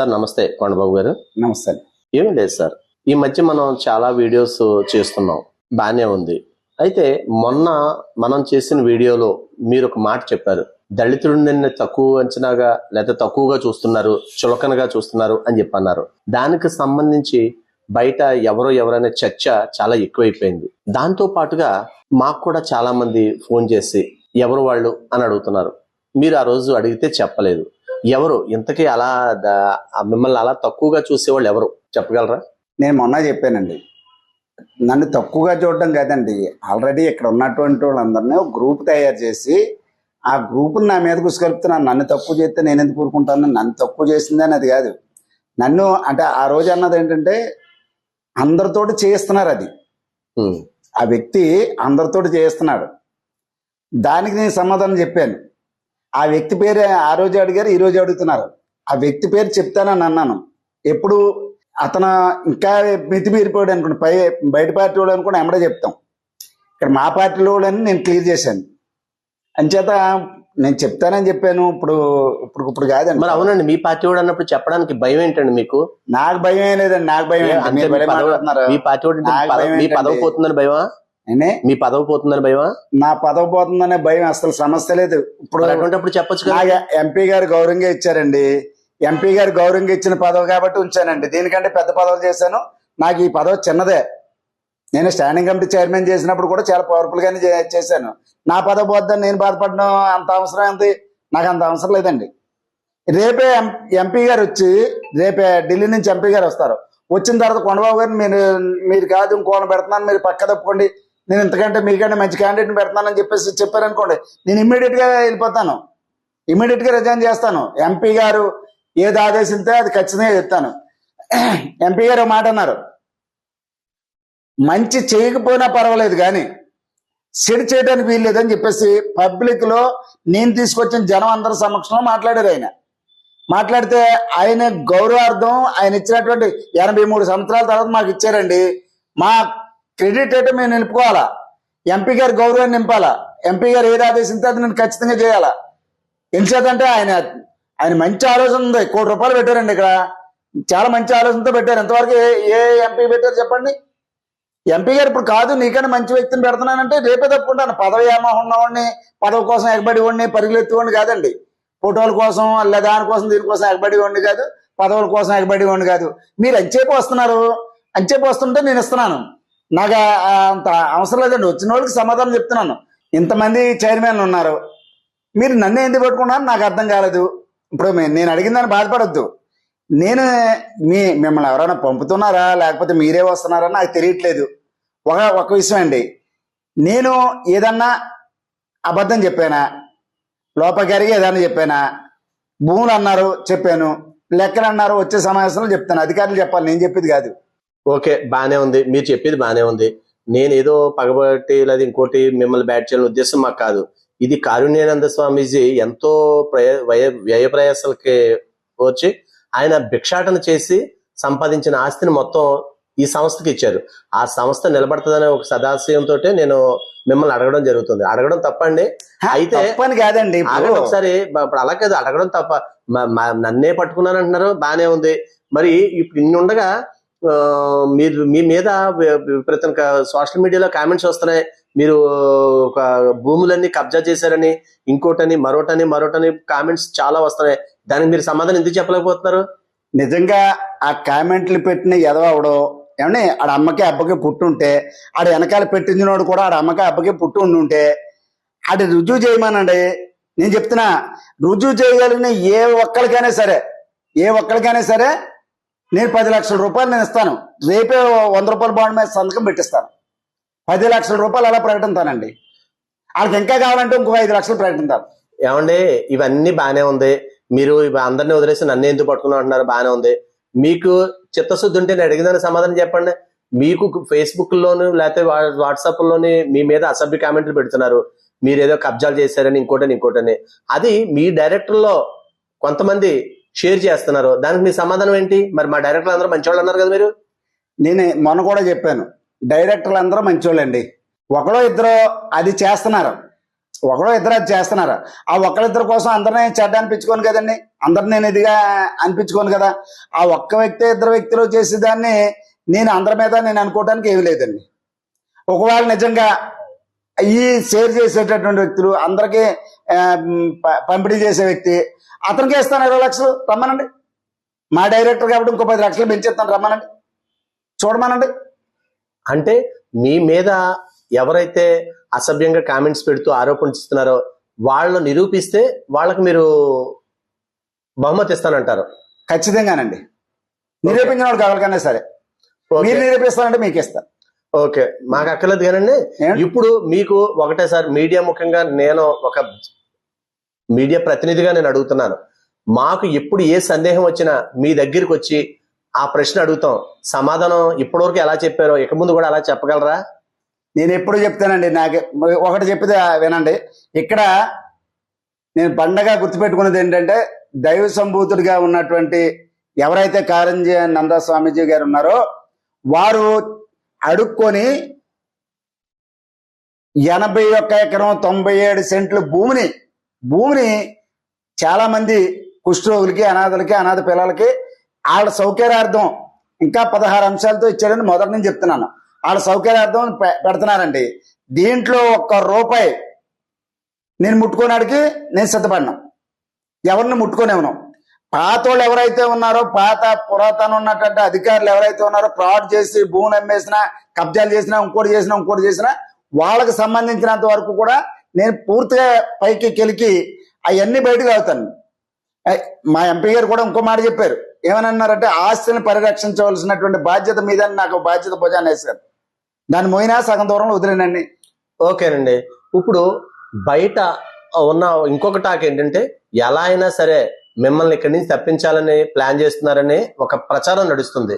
Sir నమస్తే కొండబాబు గారు. నమస్తే. ఏమీ లేదు సార్. ఈ మధ్య మనం చాలా వీడియోస్ చేస్తున్నాం. బానే ఉంది. అయితే మొన్న మనం చేసిన వీడియోలో మీరు ఒక మాట చెప్పారు. దళితుడిని తక్కువ అంచనాగా లేదా తక్కువగా చూస్తున్నారు చులకనగా చూస్తున్నారు అని చెప్పి అన్నారు దానికి సంబంధించి బయట ఎవరో ఎవరైనా చర్చ చాలా ఎక్కువైపోయింది. దాంతో పాటుగా మాకు కూడా చాలా మంది ఫోన్ చేసి ఎవరు వాళ్ళు అని అడుగుతున్నారు. మీరు ఆ రోజు అడిగితే చెప్పలేదు. ఎవరు? ఇంతకీ అలా మిమ్మల్ని అలా తక్కువగా చూసేవాళ్ళు ఎవరు? చెప్పగలరా? నేను మొన్న చెప్పానండి. నన్ను తక్కువగా చూడడం కాదండి. ఆల్రెడీ ఇక్కడ ఉన్నటువంటి వాళ్ళందరినీ ఒక గ్రూప్ తయారు చేసి ఆ గ్రూప్ని నా మీద కుసుకెళ్తున్నాను నన్ను తక్కువ చేస్తే నేను ఎందుకు కూరుకుంటాను నన్ను తక్కువ చేసిందని అది కాదు. నన్ను అంటే ఆ రోజు అన్నది ఏంటంటే అందరితోటి చేయిస్తున్నారు అది. ఆ వ్యక్తి అందరితోటి చేయిస్తున్నాడు. దానికి నేను సమాధానం చెప్పాను. ఆ వ్యక్తి పేరు ఆ రోజు అడిగారు ఈ రోజు అడుగుతున్నారు. ఆ వ్యక్తి పేరు చెప్తానని అన్నాను. ఎప్పుడు అతను ఇంకా మితిమీరిపోయాడు అనుకోండి పై బయట పార్టీ వాడు అనుకోండి ఎమ్మడే చెప్తాం. ఇక్కడ మా పార్టీలో వాళ్ళని నేను క్లియర్ చేశాను. అంచేత నేను చెప్తానని చెప్పాను ఇప్పుడు ఇప్పుడు ఇప్పుడు కాదండి. మరి అవునండి మీ పార్టీ వాడు అన్నప్పుడు చెప్పడానికి భయం ఏంటండి మీకు? నాకు భయం ఏం లేదండి. నాకు భయం మీ పార్టీ వాడు పదవి- మీ పోతుందని భయమా? మీ పదవి పోతుందని భయమా? నా పదవి పోతుందనే భయం అసలు సమస్య లేదు. ఇప్పుడు అటువంటిప్పుడు చెప్పొచ్చు కదా. ఎంపీ గారు గౌరవంగా ఇచ్చారండి. ఎంపీ గారు గౌరవంగా ఇచ్చిన పదవి కాబట్టి ఉంచానండి. దీనికంటే పెద్ద పదవులు చేశాను. నాకు ఈ పదవి చిన్నదే. నేను స్టాండింగ్ కమిటీ చైర్మన్ చేసినప్పుడు కూడా చాలా పవర్ఫుల్ గానే చేశాను. నా పదవి పోద్దని నేను బాధపడడం అంత అవసరం ఏంటి నాకు అంత అవసరం లేదండి. రేపే ఎంపీ గారు వచ్చి రేపే ఢిల్లీ నుంచి ఎంపీ గారు వస్తారు. వచ్చిన తర్వాత కొండబాబు గారు మీరు మీరు కాదు ఇంకోని పెడుతున్నాను మీరు పక్క తప్పుకోండి. నేను ఇంతకంటే మీకంటే మంచి క్యాండిడేట్ని పెడతానని చెప్పేసి చెప్పారనుకోండి నేను ఇమ్మీడియట్గా వెళ్ళిపోతాను. ఇమ్మీడియట్గా రిజైన్ చేస్తాను. ఎంపీ గారు ఏది ఆదేశిస్తే అది ఖచ్చితంగా చెప్తాను. ఎంపీ గారు మాట అన్నారు. మంచి చేయకపోయినా పర్వాలేదు కానీ చెడు చేయడానికి వీల్లేదని చెప్పేసి పబ్లిక్లో నేను తీసుకొచ్చిన జనం అందరి సమక్షంలో మాట్లాడారు ఆయన. మాట్లాడితే ఆయన గౌరవార్థం ఆయన ఇచ్చినటువంటి ఎనభై మూడు సంవత్సరాల తర్వాత మాకు ఇచ్చారండి. మా క్రెడిట్ అయితే మేము నిలుపుకోవాలా? ఎంపీ గారి గౌరవాన్ని నింపాలా? ఎంపీ గారు ఏది ఆదేశిస్తే అది నేను ఖచ్చితంగా చేయాలా? ఎంచేతంటే ఆయన ఆయన మంచి ఆలోచన ఉంది. కోటి రూపాయలు పెట్టారండి ఇక్కడ. చాలా మంచి ఆలోచనతో పెట్టారు. ఎంతవరకు ఏ ఏ ఎంపీ పెట్టారు చెప్పండి? ఎంపీ గారు ఇప్పుడు కాదు నీకన్నా మంచి వ్యక్తిని పెడుతున్నానంటే రేపే తప్పుకుంటాను. పదవి ఏమో ఉన్నవాడిని పదవి కోసం ఎగబడి వాడిని పరుగులెత్తువాడిని కాదండి. ఫోటోల కోసం లేదా దానికోసం దీనికోసం ఎగబడి వాడిని కాదు పదవుల కోసం ఎగబడి వాడిని కాదు. మీరు అంచేపు వస్తున్నారు. అంచేపు వస్తుంటే నేను ఇస్తున్నాను. నాకు అంత అవసరం లేదండి. వచ్చిన వాళ్ళకి సమాధానం చెప్తున్నాను. ఇంతమంది చైర్మన్లు ఉన్నారు. మీరు నన్ను ఎందుకు పెట్టుకున్నారు? నాకు అర్థం కాలేదు. ఇప్పుడు నేను నేను అడిగిందని బాధపడద్దు. నేను మీ మిమ్మల్ని ఎవరైనా పంపుతున్నారా? లేకపోతే మీరే వస్తున్నారా? నాకు తెలియట్లేదు. ఒక ఒక విషయం అండి. నేను ఏదన్నా అబద్ధం చెప్పానా? లోపగారికి ఏదన్నా చెప్పానా? భూములు అన్నారు చెప్పాను. లెక్కలు అన్నారు వచ్చే సమావేశంలో చెప్తాను. అధికారులు చెప్పాలి. నేను చెప్పేది కాదు. ఓకే బానే ఉంది. మీరు చెప్పేది బానే ఉంది. నేను ఏదో పగబట్టి లేదా ఇంకోటి మిమ్మల్ని బ్యాట్ చేయాలని ఉద్దేశం మాకు కాదు. ఇది కారుణ్యానంద స్వామీజీ ఎంతో ప్రయ వ్యయ వ్యయ ప్రయాసాలకి వచ్చి ఆయన భిక్షాటన చేసి సంపాదించిన ఆస్తిని మొత్తం ఈ సంస్థకి ఇచ్చారు. ఆ సంస్థ నిలబడుతుందనే ఒక సదాశయంతో నేను మిమ్మల్ని అడగడం జరుగుతుంది. అడగడం తప్పండి. అయితే కాదండి ఒకసారి. ఇప్పుడు అలా కాదు అడగడం తప్ప. నన్నే పట్టుకున్నాను అంటున్నారు బానే ఉంది. మరి ఇప్పుడు ఇన్ని ఉండగా మీరు మీ మీద ప్రతి సోషల్ మీడియాలో కామెంట్స్ వస్తున్నాయి. మీరు ఒక భూములన్నీ కబ్జా చేశారని ఇంకోటని మరోటని మరోటని కామెంట్స్ చాలా వస్తున్నాయి. దానికి మీరు సమాధానం ఎందుకు చెప్పలేకపోతున్నారు? నిజంగా ఆ కామెంట్లు పెట్టిన ఎదవడో ఏమండి ఆడ అమ్మకి అబ్బకి పుట్టుంటే ఆడ వెనకాల పెట్టించినోడు కూడా ఆడ అమ్మకి అబ్బకి పుట్టి ఉండుంటే ఆడ రుజువు చేయమనండి. నేను చెప్తున్నా రుజువు చేయగలిగిన ఏ ఒక్కరికైనా సరే ఏ ఒక్కరికైనా సరే నేను పది లక్షల రూపాయలు నేను ఇస్తాను. రేపే వంద రూపాయల బాండ్ మీద సంతకం పెట్టిస్తాను. పది లక్షల రూపాయలు అలా ప్రకటిస్తానండి వాళ్ళకి ఇంకా కావాలంటే ఇంకో ఐదు లక్షలు ప్రకటిస్తాను ఏమండి ఇవన్నీ బాగానే ఉంది. మీరు ఇవి అందరినీ వదిలేసి నన్ను ఎందుకు పట్టుకున్నావు అంటున్నారు? బాగానే ఉంది. మీకు చిత్తశుద్ధి ఉంటే నేను అడిగిందని సమాధానం చెప్పండి. మీకు ఫేస్బుక్ లోను లేకపోతే వాట్సాప్లోని మీ మీద అసభ్య కామెంట్లు పెడుతున్నారు. మీరు ఏదో కబ్జాలు చేశారని ఇంకోటని ఇంకోటని. అది మీ డైరెక్టర్లో కొంతమంది షేర్ చేస్తున్నారు. దానికి మీ సమాధానం ఏంటి? మరి మా డైరెక్టర్ అందరూ మంచివాళ్ళు అన్నారు కదా మీరు? నేను మొన్న కూడా చెప్పాను. డైరెక్టర్లు అందరూ మంచోళ్ళండి ఒకడో ఇద్దరు అది చేస్తున్నారు. ఒకడో ఇద్దరు అది చేస్తున్నారు. ఆ ఒకరిద్దరి కోసం అందరినీ చెడ్డ అనిపించుకోను కదండి. అందరిని నేను ఇదిగా అనిపించుకోను కదా. ఆ ఒక్క వ్యక్తి ఇద్దరు వ్యక్తులు చేసేదాన్ని నేను అందరి మీద నేను అనుకోవడానికి ఏమీ లేదండి. ఒకవేళ నిజంగా ఈ షేర్ చేసేటటువంటి వ్యక్తులు అందరికీ పంపిణీ చేసే వ్యక్తి. అతనికి ఇస్తాను ఇరవై లక్షలు రమ్మనండి. మా డైరెక్టర్ కాబట్టి ఇంకో పది లక్షలు పెంచేస్తాను రమ్మనండి. చూడమనండి. అంటే మీ మీద ఎవరైతే అసభ్యంగా కామెంట్స్ పెడుతూ ఆరోపించుతున్నారో వాళ్ళు నిరూపిస్తే వాళ్ళకి మీరు బహుమతి ఇస్తానంటారు. ఖచ్చితంగానండి. నిరూపించిన వాళ్ళు కావాలకన్నా సరే. మీరు నిరూపిస్తానంటే మీకు ఇస్తాను ఓకే. మాకు అక్కర్లేదు కానండి? ఇప్పుడు మీకు ఒకటేసారి మీడియా ముఖ్యంగా నేను ఒక మీడియా ప్రతినిధిగా నేను అడుగుతున్నాను. మాకు ఎప్పుడు ఏ సందేహం వచ్చినా మీ దగ్గరికి వచ్చి ఆ ప్రశ్న అడుగుతాం. సమాధానం ఇప్పటివరకు ఎలా చెప్పారో ఇక ముందు కూడా అలా చెప్పగలరా? నేను ఎప్పుడు చెప్తానండి నాకు ఒకటి చెప్పితే వినండి. ఇక్కడ నేను పండగ గుర్తుపెట్టుకున్నది ఏంటంటే దైవ సంభూతుడిగా ఉన్నటువంటి ఎవరైతే కారంజీ నంద స్వామీజీ గారు ఉన్నారో వారు అడుక్కొని ఎనభై ఒక్క ఎకరం తొంభై ఏడు సెంట్లు భూమిని భూమిని చాలా మంది కుష్ఠరోగులకి అనాథలకి అనాథ పిల్లలకి వాళ్ళ సౌకర్యార్థం ఇంకా పదహారు అంశాలతో ఇచ్చారని మొదటి నుంచి చెప్తున్నాను. వాళ్ళ సౌకర్యార్థం పె- పెడుతున్నారండి. దీంట్లో ఒక్క రూపాయి నేను ముట్టుకోనాడికి నేను సిద్ధపడినా. ఎవరిని ముట్టుకోనివ్వను. పాత వాళ్ళు ఎవరైతే ఉన్నారో పాత పురాతన ఉన్నటువంటి అధికారులు ఎవరైతే ఉన్నారో ఫ్రాడ్ చేసి భూములు అమ్మేసినా కబ్జాలు చేసినా ఇంకోటి చేసినా ఇంకోటి చేసినా వాళ్ళకి సంబంధించినంత వరకు కూడా నేను పూర్తిగా పైకి కెలికి అవన్నీ బయటకు అవుతాను మా ఎంపీ గారు కూడా ఇంకో మాట చెప్పారు. ఏమని అన్నారంటే ఆస్తిని పరిరక్షించవలసినటువంటి బాధ్యత మీద నాకు బాధ్యత భుజాన్ని వేశారు. దాన్ని మోయినా సగం దూరంలో వదిలేనండి. ఓకేనండి. ఇప్పుడు బయట ఉన్న ఇంకొక టాక్ ఏంటంటే ఎలా అయినా సరే మిమ్మల్ని ఇక్కడి నుంచి తప్పించాలని ప్లాన్ చేస్తున్నారని ఒక ప్రచారం నడుస్తుంది.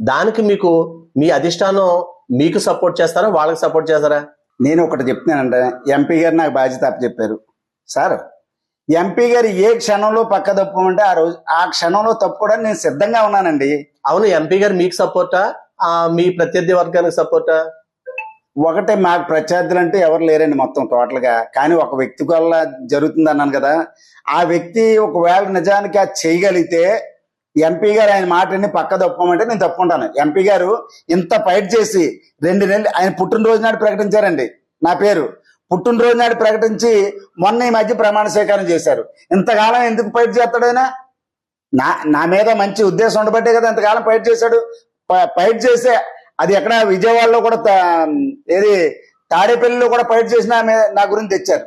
దానికి మీకు మీ అధిష్టానం మీకు సపోర్ట్ చేస్తారా? వాళ్ళకి సపోర్ట్ చేస్తారా? నేను ఒకటి చెప్తున్నానంటే. ఎంపీ గారు నాకు బాధ్యత చెప్పారు. సార్ ఎంపీ గారు ఏ క్షణంలో పక్క తప్పమంటే ఆ రోజు ఆ క్షణంలో తప్పుకోవడానికి నేను సిద్ధంగా ఉన్నానండి. అవును ఎంపీ గారు మీకు సపోర్టా? మీ ప్రత్యర్థి వర్గానికి సపోర్టా? ఒకటే మాకు ప్రత్యర్థులు అంటే ఎవరు లేరండి మొత్తం టోటల్గా. కానీ ఒక వ్యక్తి వల్ల జరుగుతుంది అన్నాను కదా ఆ వ్యక్తి ఒకవేళ నిజానికి అది చేయగలిగితే ఎంపీ గారు ఆయన మాటని పక్క తప్పమంటే నేను తప్పుకుంటాను. ఎంపీ గారు ఇంత ఫైట్ చేసి రెండు నెలలు ఆయన పుట్టినరోజు నాడు ప్రకటించారండి నా పేరు. పుట్టినరోజు నాడు ప్రకటించి మొన్న ఈ మధ్య ప్రమాణ స్వీకారం చేశారు. ఇంతకాలం ఎందుకు ఫైట్ చేస్తాడు ఆయన? నా నా మీద మంచి ఉద్దేశం ఉండబట్టే కదా ఇంతకాలం ఫైట్ చేశాడు. ప- ఫైట్ చేసే అది ఎక్కడ విజయవాడలో కూడా ఏది తాడేపల్లిలో కూడా ఫైట్ చేసిన ఆమె నా గురించి తెచ్చారు.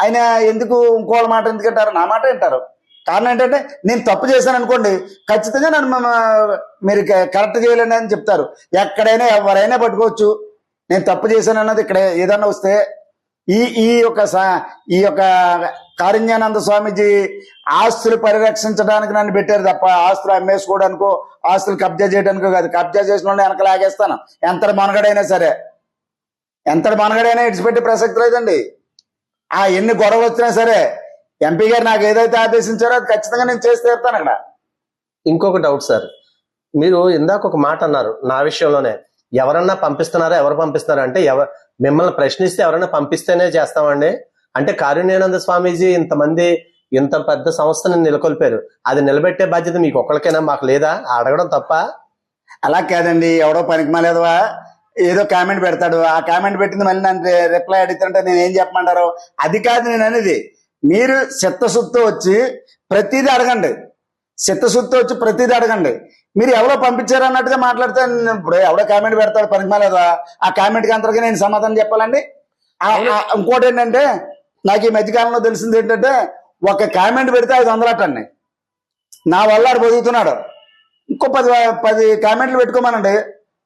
ఆయన ఎందుకు ఇంకోళ్ళ మాట ఎందుకు అంటారు? నా మాట అంటారు. కారణం ఏంటంటే నేను తప్పు చేశాను అనుకోండి ఖచ్చితంగా నన్ను మీరు కరెక్ట్ చేయలేండి అని చెప్తారు. ఎక్కడైనా ఎవరైనా పట్టుకోవచ్చు. నేను తప్పు చేశాను అన్నది ఇక్కడ ఏదన్నా వస్తే ఈ ఈ యొక్క సా- ఈ యొక్క కారుణ్యానంద స్వామిజీ ఆస్తులు పరిరక్షించడానికి నన్ను పెట్టారు తప్ప ఆస్తులు అమ్మేసుకోవడానికో ఆస్తులు కబ్జా చేయడానికో కాదు. కబ్జా చేసిన వాళ్ళని వెనక లాగేస్తాను. ఎంత మనగడైనా సరే. ఎంత మనగడైనా ఇడిచిపెట్టే ప్రసక్తి లేదండి. ఆ ఎన్ని గొడవలు వచ్చినా సరే ఎంపీ గారు నాకు ఏదైతే ఆదేశించారో అది ఖచ్చితంగా నేను చేసి తీరుతాను అక్కడ ఇంకొక డౌట్ సార్ మీరు ఇందాక ఒక మాట అన్నారు నా విషయంలోనే. ఎవరన్నా పంపిస్తున్నారా ఎవరు పంపిస్తున్నారా? అంటే ఎవ మిమ్మల్ని ప్రశ్నిస్తే ఎవరైనా పంపిస్తేనే చేస్తామండి. అంటే కారుణ్యానంద స్వామీజీ ఇంతమంది ఇంత పెద్ద సంస్థని నెలకొల్పారు. అది నిలబెట్టే బాధ్యత మీకు ఒక్కరికైనా మాకు లేదా? అడగడం తప్ప? అలా కాదండి. ఎవడో పనికి మాలేదవా? ఏదో కామెంట్ పెడతాడు. ఆ కామెంట్ పెట్టింది మళ్ళీ నన్ను రిప్లై అడుగుతుంటే నేను ఏం చెప్పమంటారు? అది కాదు నేను అనేది. మీరు చిత్తశుద్ధితో వచ్చి ప్రతిదీ అడగండి. చిత్తశుద్ధితో వచ్చి ప్రతిదీ అడగండి. మీరు ఎవరో పంపించారు అన్నట్టుగా మాట్లాడితే నేను ఇప్పుడు ఎవడో కామెంట్ పెడతాడు పనికి మాలేదా ఆ కామెంట్కి అంతగా నేను సమాధానం చెప్పాలండి? ఇంకోటి ఏంటంటే నాకు ఈ మధ్యకాలంలో తెలిసింది ఏంటంటే ఒక కామెంట్ పెడితే ఐదు వందలు అట్టండి నా వల్ల ఆడు బతుకుతున్నాడు. ఇంకో పది పది కామెంట్లు పెట్టుకోమనండి.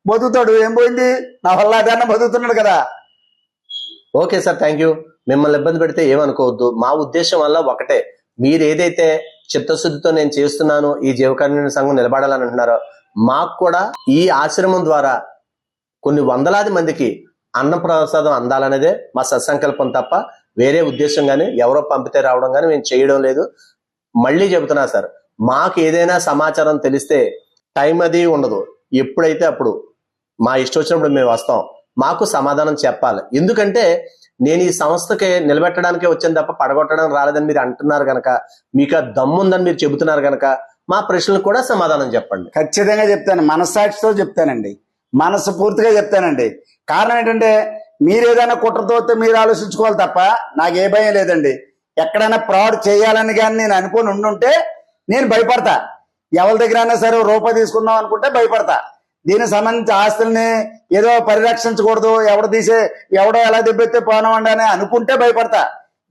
బతుకుతాడు ఏం పోయింది? నా వల్ల అదన్నా బతుకుతున్నాడు కదా. Okay sir thank you. మిమ్మల్ని ఇబ్బంది పెడితే ఏమనుకోవద్దు. మా ఉద్దేశం వల్ల ఒకటే. మీరు ఏదైతే చిత్తశుద్ధితో నేను చేస్తున్నాను ఈ జీవకర్ణ సంఘం నిలబడాలని అంటున్నారో మాకు కూడా ఈ ఆశ్రమం ద్వారా కొన్ని వందలాది మందికి అన్నప్రసాదం అందాలనేదే మా సత్సంకల్పం తప్ప వేరే ఉద్దేశం కానీ ఎవరో పంపితే రావడం కానీ మేము చేయడం లేదు. మళ్ళీ చెబుతున్నా సార్ మాకు ఏదైనా సమాచారం తెలిస్తే టైం అది ఉండదు. ఎప్పుడైతే అప్పుడు మా ఇష్టం వచ్చినప్పుడు మేము వస్తాం. మాకు సమాధానం చెప్పాలి. ఎందుకంటే నేను ఈ సంస్థకి నిలబెట్టడానికే వచ్చాను తప్ప పడగొట్టడానికి రాలేదని మీరు అంటున్నారు కనుక మీకు ఆ దమ్ముందని మీరు చెబుతున్నారు కనుక మా ప్రశ్నలకు కూడా సమాధానం చెప్పండి. ఖచ్చితంగా చెప్తాను. మనస్సాక్షితో చెప్తానండి. మనసు పూర్తిగా చెప్తానండి. కారణం ఏంటంటే మీరు ఏదైనా కుట్రతో వస్తే మీరు ఆలోచించుకోవాలి తప్ప నాకు ఏ భయం లేదండి. ఎక్కడైనా ఫ్రాడ్ చేయాలని కానీ నేను అనుకుని ఉండుంటే నేను భయపడతా. ఎవరి దగ్గర అయినా సరే రూపాయి తీసుకుందాం అనుకుంటే భయపడతా. దీనికి సంబంధించి ఆస్తుల్ని ఏదో పరిరక్షించకూడదు ఎవడు తీసే ఎవడో ఎలా దెబ్బెత్తే పోనవండి అని అనుకుంటే భయపడతా.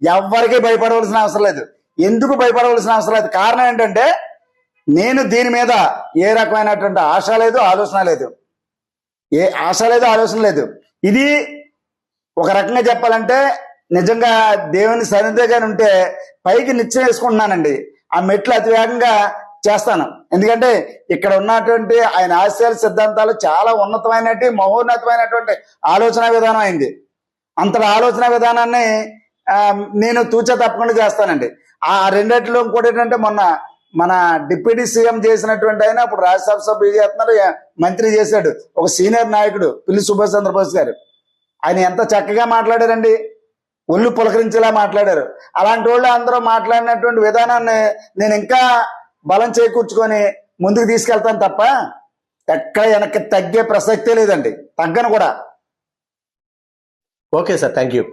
ఎవరికి భయపడవలసిన అవసరం లేదు. ఎందుకు భయపడవలసిన అవసరం లేదు? కారణం ఏంటంటే నేను దీని మీద ఏ రకమైనటువంటి ఆశ లేదు ఆలోచన లేదు. ఏ ఆశ లేదు ఆలోచన లేదు. ఇది ఒక రకంగా చెప్పాలంటే నిజంగా దేవుని సన్నిధిగా ఉంటే పైకి నిత్యం వేసుకుంటున్నానండి. ఆ మెట్లు అతివేగంగా చేస్తాను. ఎందుకంటే ఇక్కడ ఉన్నటువంటి ఆయన ఆశయాల సిద్ధాంతాలు చాలా ఉన్నతమైనటువంటి మహోన్నతమైనటువంటి ఆలోచన విధానం అయింది. అంతటి ఆలోచన విధానాన్ని నేను తూచా తప్పకుండా చేస్తానండి. ఆ రెండిట్లో ఇంకోటి ఏంటంటే మొన్న మన డిప్యూటీ సీఎం చేసినటువంటి ఆయన అప్పుడు రాజ్యసభ సభ్యులు చేస్తున్నారు మంత్రి చేశాడు. ఒక సీనియర్ నాయకుడు పిల్లి సుభాష్ చంద్రబోస్ గారు. ఆయన ఎంత చక్కగా మాట్లాడారండి? ఒళ్ళు పులకరించేలా మాట్లాడారు. అలాంటి వాళ్ళు అందరూ మాట్లాడినటువంటి విధానాన్ని నేను ఇంకా బలం చేకూర్చుకొని ముందుకు తీసుకెళ్తాను తప్ప ఎక్కడ వెనక్కి తగ్గే ప్రసక్తే లేదండి. తగ్గను కూడా. Okay sir thank you